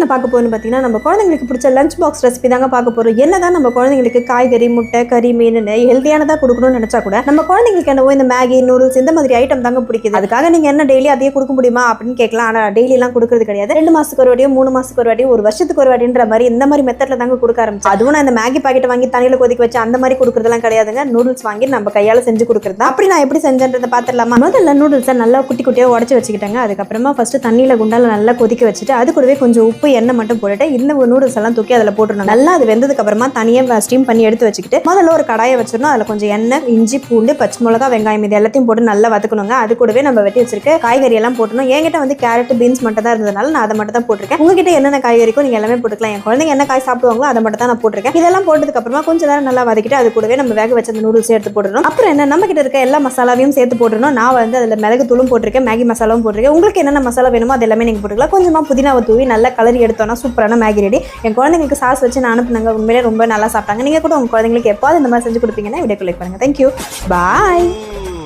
என்ன பார்க்க போறோம்னு பார்த்தீங்கன்னா நம்ம குழந்தைங்களுக்கு பிடிச்ச லஞ்ச் பாக்ஸ் ரெசிபி தாங்க பார்க்க போறோம். என்னதான் நம்ம குழந்தைங்களுக்கு காய்கறி முட்டை கறி மீன் ஹெல்த்தியானதாக கொடுக்கணும்னு நினச்சா கூட நம்ம குழந்தைங்களுக்கு என்னவோ இந்த மேகி நூடுல்ஸ் இந்த மாதிரி ஐட்டம் தாங்க பிடிக்குது. அதுக்காக நீங்கள் என்ன டெய்லி அதையே கொடுக்க முடியுமா அப்படின்னு கேட்கலாம். ஆனால் டெய்லி கொடுக்குறது கிடையாது. ரெண்டு மாதத்துக்கு ஒரு வாட்டியும் மூணு மாதத்துக்கு ஒரு வாட்டியும் ஒரு வருஷத்துக்கு ஒரு வாட்டின்ற மாதிரி இந்த மாதிரி மெத்தடில் தாங்க கொடுக்க ஆரம்பிச்சு அதுவும் நான் இந்த மேகி பாக்கெட் வாங்கி தண்ணியில் கொதிக்க வச்சு அந்த மாதிரி கொடுக்குறதுலாம் கிடையாதுங்க. நூடுல்ஸ் வாங்கி நம்ம கையால் செஞ்சு கொடுக்குறது அப்படி நான் எப்படி செஞ்சேன்றதை பார்த்துடலாமா? முதல்ல நூடுல்ஸை நல்லா குட்டி குட்டியாக உடச்சி வச்சுக்கிட்டேங்க. அதுக்கப்புறமா ஃபஸ்ட்டு தண்ணியில் குண்டால் நல்லா கொதிக்க வச்சுட்டு அது கூடவே கொஞ்சம் உப்பு எண்ணெய் மட்டும் போட்டுட்டு இந்த நூடுல்ஸ் எல்லாம் தூக்கி அதில் போட்டுருணும் நல்லா அது வெந்ததுக்கு அப்புறமா தனியாக ஸ்டீம் பண்ணி எடுத்து வச்சுக்கிட்டு முதல்ல ஒரு கடாயை வச்சிடணும். அதில் கொஞ்சம் எண்ணெய் இஞ்சி பூண்டு பச்சை மிளகா வெங்காயம் இது எல்லாத்தையும் போட்டு நல்லா வதக்கணுங்க. அது கூடவே நம்ம வெட்டி வச்சிருக்க காய்கறி எல்லாம் போட்டணும் என்கிட்ட வந்து கேரட் பீன்ஸ் மட்டும் தான் இருந்ததுனால நான் அதை மட்டும் தான் போட்டிருக்கேன். உங்ககிட்ட என்னென்ன காய்கறிக்கும் நீங்க எல்லாமே போட்டுக்கலாம். என் குழந்தைங்க என்ன காய் சாப்பிடுவாங்களோ அதை மட்டும் தான் நான் போட்டிருக்கேன். இதெல்லாம் போட்டதுக்கு அப்புறமா கொஞ்சம் நேரம் நல்லா வதக்கிட்டு அது கூடவே நம்ம வேக வச்ச அந்த நூடுல்ஸ் எடுத்து போட்டுறோம் அப்புறம் என்ன நம்ம கிட்ட இருக்க எல்லா மசாலாவையும் சேர்த்து போட்டுருணும் நான் வந்து அதில் மிளகு தூளும் போட்டிருக்கேன் மேகி மசாலாவும் போட்டிருக்கேன். உங்களுக்கு என்னென்ன மசாலா வேணுமோ அது எல்லாமே நீங்கள் போட்டுக்கலாம். கொஞ்சமாக புதினாவை தூவி நல்லா கலரி எடுத்தோம்னா சூப்பரான மேகி ரெடி. என் குழந்தைங்களுக்கு சாஸ் வச்சு நான் அனுப்புனாங்க. உண்மையிலே ரொம்ப நல்லா சாப்பிட்டாங்க. நீங்கள் கூட உங்கள் குழந்தைங்களுக்கு எப்பாவது இந்த மாதிரி செஞ்சு கொடுப்பீங்கன்னா வீடியோ கிளிக் பண்ணுங்கள் தேங்க்யூ பாய்